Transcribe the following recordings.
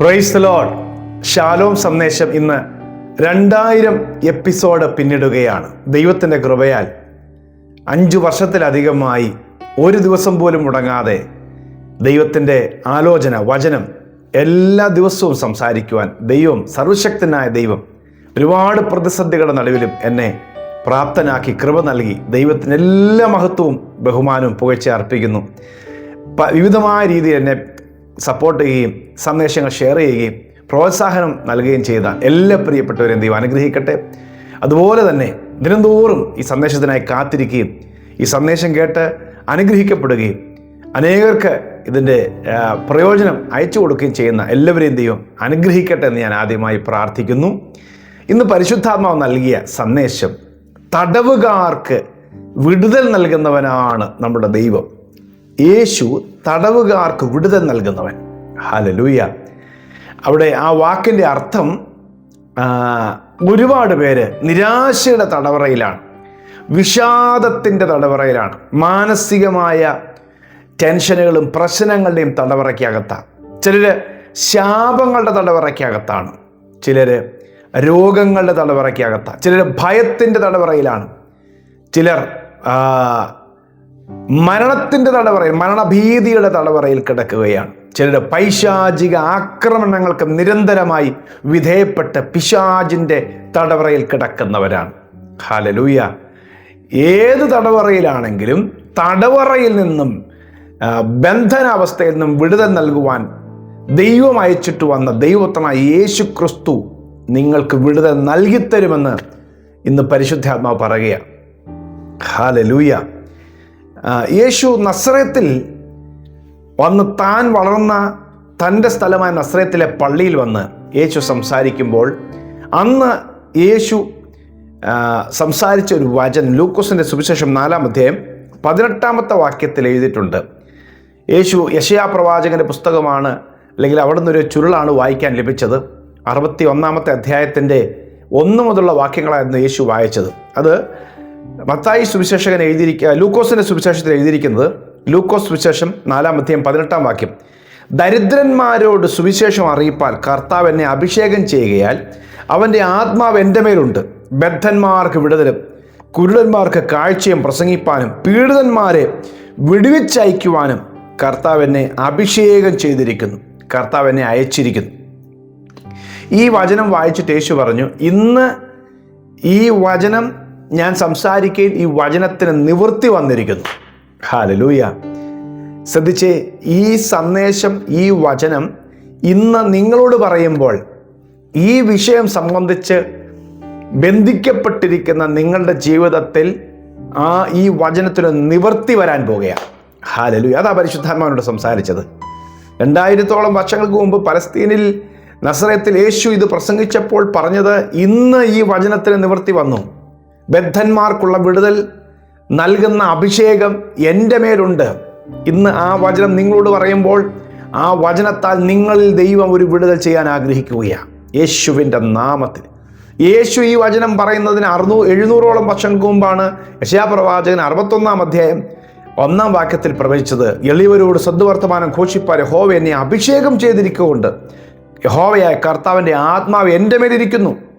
Price load Shalom സന്ദേശം ഇന്ന് രണ്ടായിരം എപ്പിസോഡ് പിന്നിടുകയാണ്. ദൈവത്തിന്റെ കൃപയാൽ അഞ്ചു വർഷത്തിലധികമായി ഒരു ദിവസം പോലും മുടങ്ങാതെ ദൈവത്തിന്റെ ആലോചന വചനം എല്ലാ ദിവസവും സംസാരിക്കുവാൻ ദൈവം സർവശക്തനായ ദൈവം ഒരുപാട് പ്രതിസന്ധികളുടെ നടുവിലും എന്നെ പ്രാപ്തനാക്കി കൃപ നൽകി ദൈവത്തിന് എല്ലാ മഹത്വവും ബഹുമാനവും പുകഴ്ച അർപ്പിക്കുന്നു. വിവിധമായ രീതിയിൽ എന്നെ സപ്പോർട്ട് ചെയ്യുകയും സന്ദേശങ്ങൾ ഷെയർ ചെയ്യുകയും പ്രോത്സാഹനം നൽകുകയും ചെയ്ത എല്ലാ പ്രിയപ്പെട്ടവരെയും ദൈവം അനുഗ്രഹിക്കട്ടെ. അതുപോലെ തന്നെ ദിനംതോറും ഈ സന്ദേശത്തിനായി കാത്തിരിക്കുകയും ഈ സന്ദേശം കേട്ട് അനുഗ്രഹിക്കപ്പെടുകയും അനേകർക്ക് ഇതിന്റെ പ്രയോജനം അയച്ചു കൊടുക്കുകയും ചെയ്യുന്ന എല്ലാവരെയും ദൈവം അനുഗ്രഹിക്കട്ടെ എന്ന് ഞാൻ ആദ്യമായി പ്രാർത്ഥിക്കുന്നു. ഇന്ന് പരിശുദ്ധാത്മാവ് നൽകിയ സന്ദേശം തടവുകാർക്ക് വിടുതൽ നൽകുന്നവനാണ് നമ്മുടെ ദൈവം. യേശു തടവുകാർക്ക് വിടുതൽ നൽകുന്നവൻ. ഹലലൂയ അവിടെ ആ വാക്കിന്റെ അർത്ഥം ഒരുപാട് പേര് നിരാശയുടെ തടവറയിലാണ്. വിഷാദത്തിന്റെ തടവറയിലാണ്. മാനസികമായ ടെൻഷനുകളും പ്രശ്നങ്ങളുടെയും തടവറയ്ക്കകത്താണ് ചിലർ ശാപങ്ങളുടെ തടവറയ്ക്കകത്താണ്. ചിലർ രോഗങ്ങളുടെ തടവറയ്ക്കകത്താണ് ചിലർ ഭയത്തിന്റെ തടവറയിലാണ്. ചിലർ മരണത്തിന്റെ തടവറയിൽ മരണഭീതിയുടെ തടവറയിൽ കിടക്കുകയാണ്. ചിലർ പൈശാചിക ആക്രമണങ്ങൾക്ക് നിരന്തരമായി വിധേയപ്പെട്ട പിശാജിന്റെ തടവറയിൽ കിടക്കുന്നവരാണ്. ഹാലലൂയ ഏത് തടവറയിലാണെങ്കിലും തടവറയിൽ നിന്നും ബന്ധനാവസ്ഥയിൽ നിന്നും വിടുതൽ നൽകുവാൻ ദൈവം അയച്ചിട്ട് വന്ന ദൈവത്തനായ യേശു ക്രിസ്തു നിങ്ങൾക്ക് വിടുതൽ നൽകിത്തരുമെന്ന് ഇന്ന് പരിശുദ്ധാത്മാവ് പറയുകയാണ്. ഹാലലൂയ യേശു നസ്രത്തിൽ വന്ന് താൻ വളർന്ന തന്റെ സ്ഥലമായ നസ്രത്തിലെ പള്ളിയിൽ വന്ന് യേശു സംസാരിക്കുമ്പോൾ അന്ന് യേശു സംസാരിച്ച ഒരു വചനം ലൂക്കോസിന്റെ സുവിശേഷം നാലാം അധ്യായം പതിനെട്ടാമത്തെ വാക്യത്തിൽ എഴുതിയിട്ടുണ്ട്. യേശു യശയാ പ്രവാചകന്റെ പുസ്തകമാണ് അല്ലെങ്കിൽ അവിടുന്ന് ഒരു ചുരുളാണ് വായിക്കാൻ ലഭിച്ചത്. അറുപത്തി ഒന്നാമത്തെ അധ്യായത്തിന്റെ ഒന്നു മുതലുള്ള വാക്യങ്ങളായിരുന്നു യേശു വായിച്ചത്. അത് മത്തായി സുവിശേഷകൻ എഴുതിയിരിക്കുക ലൂക്കോസിന്റെ സുവിശേഷത്തിൽ എഴുതിയിരിക്കുന്നത് ലൂക്കോസ് സുവിശേഷം നാലാം അധ്യായം പതിനെട്ടാം വാക്യം. ദരിദ്രന്മാരോട് സുവിശേഷം അറിയിപ്പാൽ കർത്താവ് എന്നെ അഭിഷേകം ചെയ്യുകയാൽ അവന്റെ ആത്മാവ് എന്റെ മേലുണ്ട്. ബദ്ധന്മാർക്ക് വിടുതലും കുരുടന്മാർക്ക് കാഴ്ചയും പ്രസംഗിപ്പാനും പീഡിതന്മാരെ വിടുവിച്ചയക്കുവാനും കർത്താവ് എന്നെ അഭിഷേകം ചെയ്തിരിക്കുന്നു. കർത്താവ് എന്നെ അയച്ചിരിക്കുന്നു. ഈ വചനം വായിച്ചിട്ട് യേശു പറഞ്ഞു ഇന്ന് ഈ വചനം ഞാൻ സംസാരിക്കുകയും ഈ വചനത്തിന് നിവൃത്തി വന്നിരിക്കുന്നു. ഹാലലൂയ ശ്രദ്ധിച്ചേ ഈ സന്ദേശം ഈ വചനം ഇന്ന് നിങ്ങളോട് പറയുമ്പോൾ ഈ വിഷയം സംബന്ധിച്ച് ബന്ധിക്കപ്പെട്ടിരിക്കുന്ന നിങ്ങളുടെ ജീവിതത്തിൽ ആ ഈ വചനത്തിന് നിവർത്തി വരാൻ പോകുകയാണ് ഹാലലു അതാ പരിശുദ്ധാത്മാവിനോട് സംസാരിച്ചത്. രണ്ടായിരത്തോളം വർഷങ്ങൾക്ക് മുമ്പ് പലസ്തീനിൽ നസറയത്തിൽ യേശു ഇത് പ്രസംഗിച്ചപ്പോൾ പറഞ്ഞത് ഇന്ന് ഈ വചനത്തിന് നിവർത്തി വന്നു. ബദ്ധന്മാർക്കുള്ള വിടുതൽ നൽകുന്ന അഭിഷേകം എന്റെ മേലുണ്ട്. ഇന്ന് ആ വചനം നിങ്ങളോട് പറയുമ്പോൾ ആ വചനത്താൽ നിങ്ങളിൽ ദൈവം ഒരു വിടുതൽ ചെയ്യാൻ ആഗ്രഹിക്കുകയാണ്. യേശുവിന്റെ നാമത്തിൽ. യേശു ഈ വചനം പറയുന്നതിന് അറുന്നൂ എഴുന്നൂറോളം വർഷങ്ങൾക്ക് മുമ്പാണ് യശയാപ്രവാചകൻ അറുപത്തൊന്നാം അധ്യായം ഒന്നാം വാക്യത്തിൽ പ്രവചിച്ചത്. എളിയവരോട് സദ്വർത്തമാനം ഘോഷിപ്പാൻ യഹോവ എന്നെ അഭിഷേകം ചെയ്തിരിക്കുകൊണ്ട് യഹോവയായ കർത്താവിന്റെ ആത്മാവ് എന്റെ മേലിരിക്കുന്നു.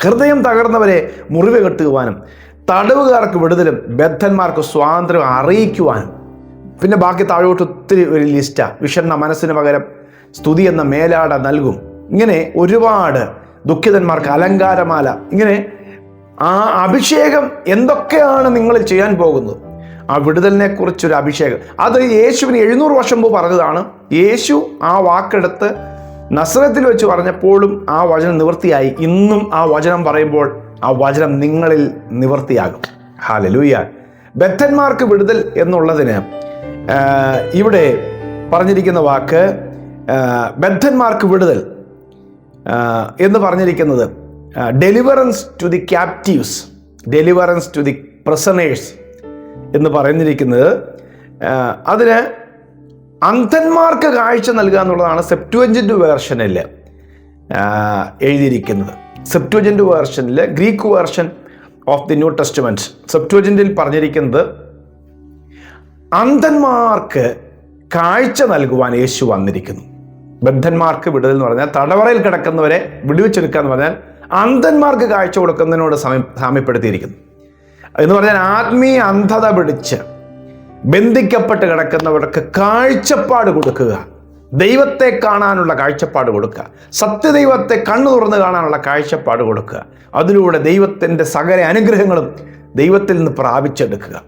ഹൃദയം തകർന്നവരെ മുറിവ് കെട്ടുവാനും തടവുകാർക്ക് വിടുതലും ബദ്ധന്മാർക്ക് സ്വാതന്ത്ര്യം അറിയിക്കുവാനും. പിന്നെ ബാക്കി താഴോട്ട് ഒത്തിരി ഒരു ലിസ്റ്റാണ് വിഷണ്ണ മനസ്സിന് പകരം സ്തുതി എന്ന മേലാട നൽകും. ഇങ്ങനെ ഒരുപാട് ദുഃഖിതന്മാർക്ക് അലങ്കാരമാല. ഇങ്ങനെ ആ അഭിഷേകം എന്തൊക്കെയാണ് നിങ്ങൾ ചെയ്യാൻ പോകുന്നത്? ആ വിടുതലിനെ കുറിച്ചൊരു അഭിഷേകം. അത് യേശുവിന് എഴുന്നൂറ് വർഷം മുമ്പ് പറഞ്ഞതാണ്. യേശു ആ വാക്കെടുത്ത് നസ്രത്തിൽ വെച്ച് പറഞ്ഞപ്പോഴും ആ വചനം നിവൃത്തിയായി. ഇന്നും ആ വചനം പറയുമ്പോൾ ആ വചനം നിങ്ങളിൽ നിവൃത്തിയാകും. ഹാലലൂയ ബദ്ധന്മാർക്ക് വിടുതൽ എന്നുള്ളതിന് ഇവിടെ പറഞ്ഞിരിക്കുന്ന വാക്ക് ബദ്ധന്മാർക്ക് വിടുതൽ എന്ന് പറഞ്ഞിരിക്കുന്നത് deliverance to the captives deliverance to the prisoners എന്ന് പറഞ്ഞിരിക്കുന്നത് അതിന് അന്ധന്മാർക്ക് കാഴ്ച നൽകുക എന്നുള്ളതാണ് സെപ്റ്റുവഞ്ചന്റ് വേർഷനിൽ എഴുതിയിരിക്കുന്നത്. Septuagint വേർഷനിൽ Greek version of the New Testament സെപ്റ്റുവജന്റിൽ പറഞ്ഞിരിക്കുന്നത് അന്ധന്മാർക്ക് കാഴ്ച നൽകുവാൻ യേശു വന്നിരിക്കുന്നു. ബന്ധന്മാർക്ക് വിടുതൽ എന്ന് പറഞ്ഞാൽ തടവറയിൽ കിടക്കുന്നവരെ വിടുവിച്ചെടുക്കുക എന്ന് പറഞ്ഞാൽ അന്ധന്മാർക്ക് കാഴ്ച കൊടുക്കുന്നതിനോട് സമയം സാമ്യപ്പെടുത്തിയിരിക്കുന്നു. എന്ന് പറഞ്ഞാൽ ആത്മീയ അന്ധത പിടിച്ച് ബന്ധിക്കപ്പെട്ട് കിടക്കുന്നവർക്ക് കാഴ്ചപ്പാട് കൊടുക്കുക. ദൈവത്തെ കാണാനുള്ള കാഴ്ചപ്പാട് കൊടുക്കുക. സത്യദൈവത്തെ കണ്ണു തുറന്ന് കാണാനുള്ള കാഴ്ചപ്പാട് കൊടുക്കുക. അതിലൂടെ ദൈവത്തിന്റെ സകല അനുഗ്രഹങ്ങളും ദൈവത്തിൽ നിന്ന് പ്രാപിച്ചെടുക്കുക.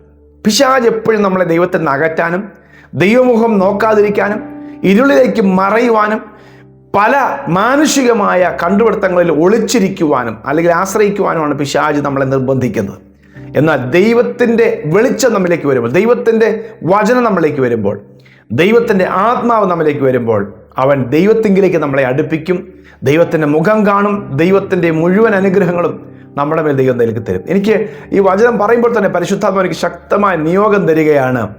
പിശാജ് എപ്പോഴും നമ്മളെ ദൈവത്തിൽ നിന്ന് അകറ്റാനും ദൈവമുഖം നോക്കാതിരിക്കാനും ഇരുളിലേക്ക് മറയുവാനും പല മാനുഷികമായ കണ്ടുപിടുത്തങ്ങളിൽ ഒളിച്ചിരിക്കുവാനും അല്ലെങ്കിൽ ആശ്രയിക്കുവാനുമാണ് പിശാജ് നമ്മളെ നിർബന്ധിക്കുന്നത്. എന്നാൽ ദൈവത്തിന്റെ വെളിച്ചം നമ്മിലേക്ക് വരുമ്പോൾ ദൈവത്തിന്റെ വചനം നമ്മിലേക്ക് വരുമ്പോൾ ദൈവത്തിന്റെ ആത്മാവ് നമ്മിലേക്ക് വരുമ്പോൾ അവൻ ദൈവത്തിങ്കിലേക്ക് നമ്മളെ അടുപ്പിക്കും ദൈവത്തിന്റെ മുഖം കാണും ദൈവത്തിന്റെ മുഴുവൻ അനുഗ്രഹങ്ങളും നമ്മുടെ മേൽ ദൈവം നൽകി തരും. എനിക്ക് ഈ വചനം പറയുമ്പോൾ തന്നെ പരിശുദ്ധാത്മ എനിക്ക് ശക്തമായ നിയോഗം തരികയാണ്.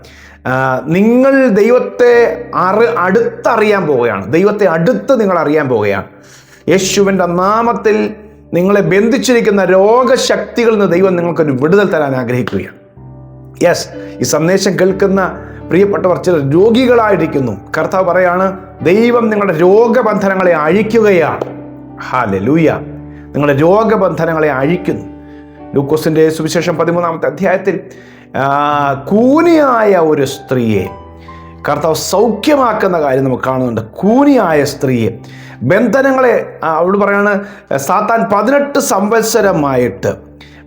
നിങ്ങൾ ദൈവത്തെ അറി അടുത്തറിയാൻ പോവുകയാണ്. ദൈവത്തെ അടുത്ത് നിങ്ങൾ അറിയാൻ പോവുകയാണ്. യേശുവിന്റെ നാമത്തിൽ നിങ്ങളെ ബന്ധിച്ചിരിക്കുന്ന രോഗശക്തികളിൽ നിന്ന് ദൈവം നിങ്ങൾക്കൊരു വിടുതൽ തരാൻ ആഗ്രഹിക്കുകയാണ്. യെസ് ഈ സന്ദേശം കേൾക്കുന്ന പ്രിയപ്പെട്ടവർ ചില രോഗികളായിരിക്കുന്നു. കർത്താവ് പറയാണ് ദൈവം നിങ്ങളുടെ രോഗബന്ധനങ്ങളെ അഴിക്കുകയാണ്. ഹാലെ ലൂയ നിങ്ങളുടെ രോഗബന്ധനങ്ങളെ അഴിക്കുന്നു. ലൂക്കോസിന്റെ സുവിശേഷം പതിമൂന്നാമത്തെ അധ്യായത്തിൽ കൂനിയായ ഒരു സ്ത്രീയെ കർത്താവ് സൗഖ്യമാക്കുന്ന കാര്യം നമുക്ക് കാണുന്നുണ്ട്. കൂനിയായ സ്ത്രീയെ. ബന്ധനങ്ങളെ അവിടെ പറയാണ് സാത്താൻ പതിനെട്ട് സംവത്സരമായിട്ട്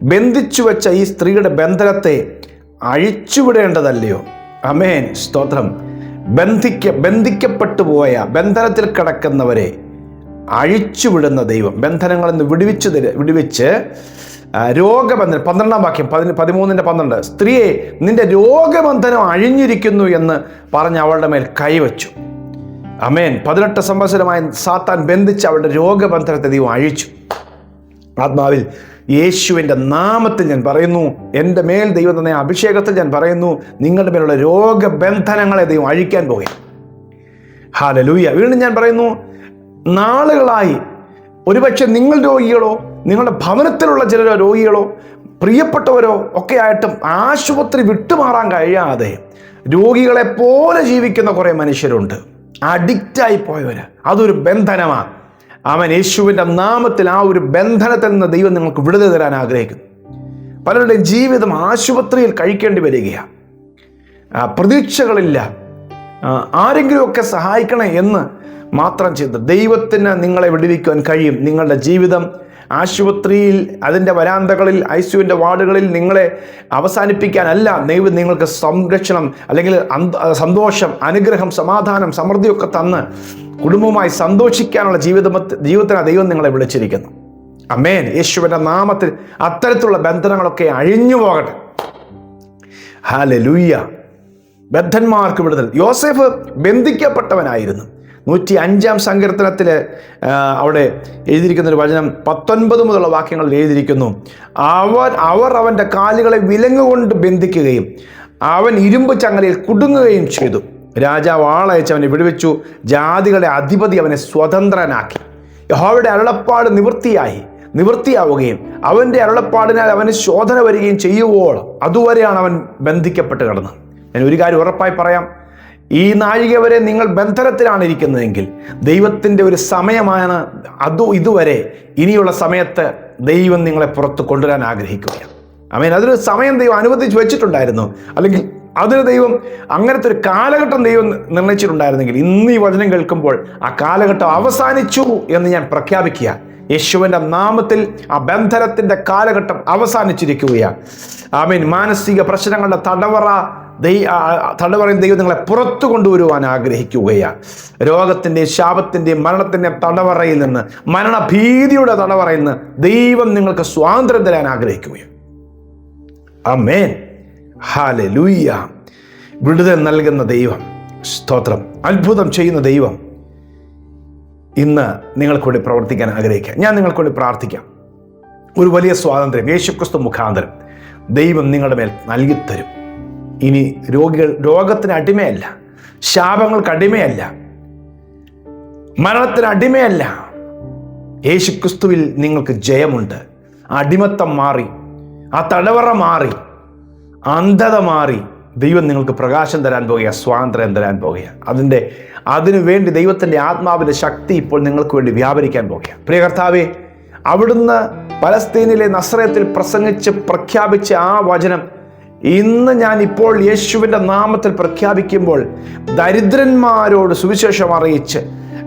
ബന്ധിച്ചു വെച്ച ഈ സ്ത്രീയുടെ ബന്ധനത്തെ അഴിച്ചുവിടേണ്ടതല്ലയോ? അമേൻ സ്തോത്രം. ബന്ധിക്ക ബന്ധിക്കപ്പെട്ടു പോയ ബന്ധനത്തിൽ കിടക്കുന്നവരെ അഴിച്ചുവിടുന്ന ദൈവം. ബന്ധനങ്ങളിൽ നിന്ന് വിടുവിച്ച് തര വിടുവിച്ച് രോഗബന്ധനം. പന്ത്രണ്ടാം വാക്യം പതിന് പതിമൂന്നിന്റെ പന്ത്രണ്ട്. സ്ത്രീയെ നിന്റെ രോഗബന്ധനം അഴിഞ്ഞിരിക്കുന്നു എന്ന് പറഞ്ഞ് അവളുടെ മേൽ കൈവച്ചു. അമേൻ പതിനെട്ട് സംവത്സരമായി സാത്താൻ ബന്ധിച്ച് അവളുടെ രോഗബന്ധനത്തെ ദൈവം അഴിച്ചു. ആത്മാവിൽ യേശുവിന്റെ നാമത്തിൽ ഞാൻ പറയുന്നു എന്റെ മേൽ ദൈവം തന്നെ അഭിഷേകത്തിൽ ഞാൻ പറയുന്നു നിങ്ങളുടെ മേലുള്ള രോഗബന്ധനങ്ങളെ ദൈവം അഴിക്കാൻ പോകുകയാണ് ഹാലലൂയ വീണ്ടും ഞാൻ പറയുന്നു നാളുകളായി ഒരുപക്ഷെ നിങ്ങൾ രോഗികളോ നിങ്ങളുടെ ഭവനത്തിലുള്ള ചില രോഗികളോ പ്രിയപ്പെട്ടവരോ ഒക്കെ ആയിട്ടും ആശുപത്രി വിട്ടുമാറാൻ കഴിയാതെ രോഗികളെ പോലെ ജീവിക്കുന്ന കുറേ മനുഷ്യരുണ്ട്. അഡിക്റ്റായി പോയവര്. അതൊരു ബന്ധനമാണ് അവൻ യേശുവിന്റെ നാമത്തിൽ ആ ഒരു ബന്ധനത്തിൽ നിന്ന് ദൈവം നിങ്ങൾക്ക് വിടുതൽ തരാൻ ആഗ്രഹിക്കുന്നു. പലരുടെയും ജീവിതം ആശുപത്രിയിൽ കഴിക്കേണ്ടി വരികയാണ് പ്രതീക്ഷകളില്ല. ആരെങ്കിലുമൊക്കെ സഹായിക്കണേ എന്ന് മാത്രം ചെയ്ത് ദൈവത്തിന് നിങ്ങളെ വിടുവിക്കുവാൻ കഴിയും. നിങ്ങളുടെ ജീവിതം ആശുപത്രിയിൽ അതിന്റെ വരാന്തകളിൽ ഐ സിയുവിന്റെ വാർഡുകളിൽ നിങ്ങളെ അവസാനിപ്പിക്കാനല്ല ദൈവം നിങ്ങൾക്ക് സംരക്ഷണം അല്ലെങ്കിൽ സന്തോഷം അനുഗ്രഹം സമാധാനം സമൃദ്ധിയൊക്കെ തന്ന് കുടുംബമായി സന്തോഷിക്കാനുള്ള ജീവിതത്തെ ജീവിതത്തിന് ദൈവം നിങ്ങളെ വിളിച്ചിരിക്കുന്നു. അമേൻ. യേശുവിന്റെ നാമത്തിൽ അത്തരത്തിലുള്ള ബന്ധനങ്ങളൊക്കെ അഴിഞ്ഞു പോകട്ടെ. ഹാലലൂയ്യ ബദ്ധന്മാർക്ക് വിടുതൽ. യോസെഫ് ബന്ധിക്കപ്പെട്ടവനായിരുന്നു. നൂറ്റി അഞ്ചാം സങ്കീർത്തനത്തിൽ അവിടെ എഴുതിയിരിക്കുന്ന ഒരു വചനം പത്തൊൻപത് മുതലുള്ള വാക്യങ്ങളിൽ എഴുതിയിരിക്കുന്നു. അവൻ അവർ അവന്റെ കാലുകളെ വിലങ്ങുകൊണ്ട് ബന്ധിക്കുകയും അവൻ ഇരുമ്പ് ചങ്ങലയിൽ കുടുങ്ങുകയും ചെയ്തു. രാജാവ് ആളയച്ച് അവനെ വിടുവിച്ചു. ജാതികളുടെ അധിപതി അവനെ സ്വതന്ത്രനാക്കി. യഹോവയുടെ അരുളപ്പാട് നിവൃത്തിയായി നിവൃത്തിയാവുകയും അവന്റെ അരുളപ്പാടിനാൽ അവന് ശോധന വരികയും ചെയ്യുവോളം. അതുവരെയാണ് അവൻ ബന്ധിക്കപ്പെട്ട് കിടന്നത്. ഞാൻ ഒരു കാര്യം ഉറപ്പായി പറയാം. ഈ നാഴിക വരെ നിങ്ങൾ ബന്ധനത്തിലാണ് ഇരിക്കുന്നതെങ്കിൽ ദൈവത്തിന്റെ ഒരു സമയമാണ് അതു ഇതുവരെ ഇനിയുള്ള സമയത്ത് ദൈവം നിങ്ങളെ പുറത്ത് കൊണ്ടുവരാൻ ആഗ്രഹിക്കുകയാണ്. അമേൻ അതൊരു സമയം ദൈവം അനുവദിച്ച് വെച്ചിട്ടുണ്ടായിരുന്നു. അല്ലെങ്കിൽ അതിന് ദൈവം അങ്ങനത്തെ ഒരു കാലഘട്ടം ദൈവം നിർണയിച്ചിട്ടുണ്ടായിരുന്നെങ്കിൽ ഇന്ന് ഈ വചനം കേൾക്കുമ്പോൾ ആ കാലഘട്ടം അവസാനിച്ചു എന്ന് ഞാൻ പ്രഖ്യാപിക്കുക. യേശുവിന്റെ നാമത്തിൽ ആ ബന്ധനത്തിന്റെ കാലഘട്ടം അവസാനിച്ചിരിക്കുകയാണ്. ആമീൻ മാനസിക പ്രശ്നങ്ങളുടെ തടവറ ദൈ തള്ളു പറയുന്ന ദൈവം നിങ്ങളെ പുറത്തു കൊണ്ടുവരുവാൻ ആഗ്രഹിക്കുകയാണ്. രോഗത്തിന്റെ ശാപത്തിന്റെ മരണത്തിന്റെ തടവറയിൽ നിന്ന് മരണഭീതിയുടെ തടവറയിൽ നിന്ന് ദൈവം നിങ്ങൾക്ക് സ്വാതന്ത്ര്യം തരാൻ ആഗ്രഹിക്കുകയാണ്. അമേൻ ഹാലലൂയ്യ വിടുതൽ നൽകുന്ന ദൈവം സ്തോത്രം. അത്ഭുതം ചെയ്യുന്ന ദൈവം ഇന്ന് നിങ്ങൾക്ക് വേണ്ടി പ്രവർത്തിക്കാൻ ആഗ്രഹിക്കാം. ഞാൻ നിങ്ങൾക്ക് വേണ്ടി പ്രാർത്ഥിക്കാം. ഒരു വലിയ സ്വാതന്ത്ര്യം യേശുക്രിസ്തു മുഖാന്തരം ദൈവം നിങ്ങളുടെ മേൽ നൽകിത്തരും. ഇനി രോഗികൾ രോഗത്തിന് അടിമയല്ല. ശാപങ്ങൾക്ക് അടിമയല്ല. മരണത്തിന് അടിമയല്ല. യേശുക്രിസ്തുവിൽ നിങ്ങൾക്ക് ജയമുണ്ട്. അടിമത്തം മാറി ആ തടവറ മാറി അന്ധത മാറി. ദൈവം നിങ്ങൾക്ക് പ്രകാശം തരാൻ പോകുക സ്വാതന്ത്ര്യം തരാൻ പോകുക അതിന്റെ അതിനു വേണ്ടി ദൈവത്തിന്റെ ആത്മാവിന്റെ ശക്തി ഇപ്പോൾ നിങ്ങൾക്ക് വേണ്ടി വ്യാപരിക്കാൻ പോകുക പ്രിയ കർത്താവേ അവിടുന്ന് പലസ്തീനിലെ നസ്രയത്തിൽ പ്രസംഗിച്ച് പ്രഖ്യാപിച്ച ആ വചനം ഇന്ന് ഞാൻ ഇപ്പോൾ യേശുവിന്റെ നാമത്തിൽ പ്രഖ്യാപിക്കുമ്പോൾ ദരിദ്രന്മാരോട് സുവിശേഷം അറിയിച്ച്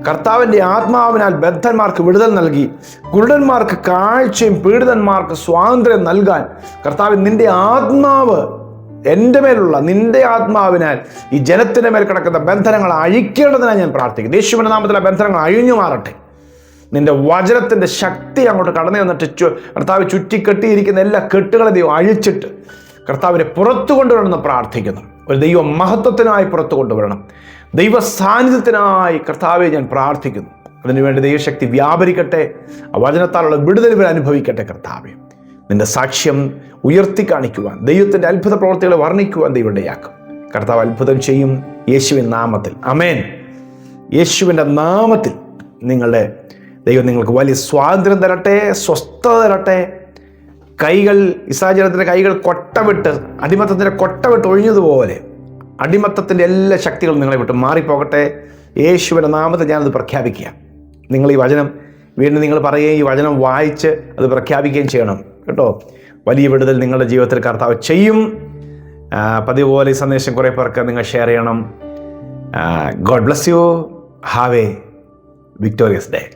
കർത്താവിന്റെ ആത്മാവിനാൽ ബദ്ധന്മാർക്ക് വിടുതൽ നൽകി കുരുടന്മാർക്ക് കാഴ്ചയും പീഡിതന്മാർക്ക് സ്വാതന്ത്ര്യം നൽകാൻ കർത്താവ് നിന്റെ ആത്മാവ് എന്റെ മേലുള്ള നിന്റെ ആത്മാവിനാൽ ഈ ജനത്തിന്റെ മേൽ കിടക്കുന്ന ബന്ധനങ്ങൾ അഴിക്കേണ്ടതിനായി ഞാൻ പ്രാർത്ഥിക്കുന്നു. യേശുവിന്റെ നാമത്തിലെ ബന്ധനങ്ങൾ അഴിഞ്ഞു മാറട്ടെ. നിന്റെ വചനത്തിന്റെ ശക്തി അങ്ങോട്ട് കടന്നു വന്നിട്ട് ചു കർത്താവ് ചുറ്റിക്കെട്ടിയിരിക്കുന്ന എല്ലാ കെട്ടുകളെ ദൈവം അഴിച്ചിട്ട് കർത്താവിനെ പുറത്തു കൊണ്ടുവരണമെന്ന് പ്രാർത്ഥിക്കുന്നു. ഒരു ദൈവ മഹത്വത്തിനായി പുറത്തു കൊണ്ടുവരണം. ദൈവ സാന്നിധ്യത്തിനായി കർത്താവെ ഞാൻ പ്രാർത്ഥിക്കുന്നു. അതിനുവേണ്ടി ദൈവശക്തി വ്യാപരിക്കട്ടെ. വചനത്താലുള്ള വിടുതൽ ഇവർ അനുഭവിക്കട്ടെ കർത്താവെ. നിന്റെ സാക്ഷ്യം ഉയർത്തി കാണിക്കുവാൻ ദൈവത്തിന്റെ അത്ഭുത പ്രവർത്തികളെ വർണിക്കുവാൻ ദൈവം ഇടയാക്കും. കർത്താവ് അത്ഭുതം ചെയ്യും യേശുവിൻ നാമത്തിൽ. അമേൻ യേശുവിന്റെ നാമത്തിൽ നിങ്ങളുടെ ദൈവം നിങ്ങൾക്ക് വലിയ സ്വാതന്ത്ര്യം തരട്ടെ സ്വസ്ഥത തരട്ടെ. കൈകൾ ഇസാചരണത്തിന്റെ കൈകൾ കൊട്ടവിട്ട് അടിമത്തത്തിന്റെ കൊട്ടവിട്ട് ഒഴിഞ്ഞതുപോലെ അടിമത്തത്തിന്റെ എല്ലാ ശക്തികളും നിങ്ങളെ വിട്ട്. മാറിപ്പോകട്ടെ. യേശുവിന്റെ നാമത്തെ ഞാനത് പ്രഖ്യാപിക്കുക. നിങ്ങൾ ഈ വചനം വീണ്ടും നിങ്ങൾ പറയുകയും ഈ വചനം വായിച്ച് അത് പ്രഖ്യാപിക്കുകയും ചെയ്യണം. കേട്ടോ? വലിയ വിടുതൽ നിങ്ങളുടെ ജീവിതത്തിൽ കർത്താവ് ചെയ്യും. പതിവ് പോലെ ഈ സന്ദേശം കുറേ പേർക്ക് നിങ്ങൾ ഷെയർ ചെയ്യണം. God bless you have a victorious day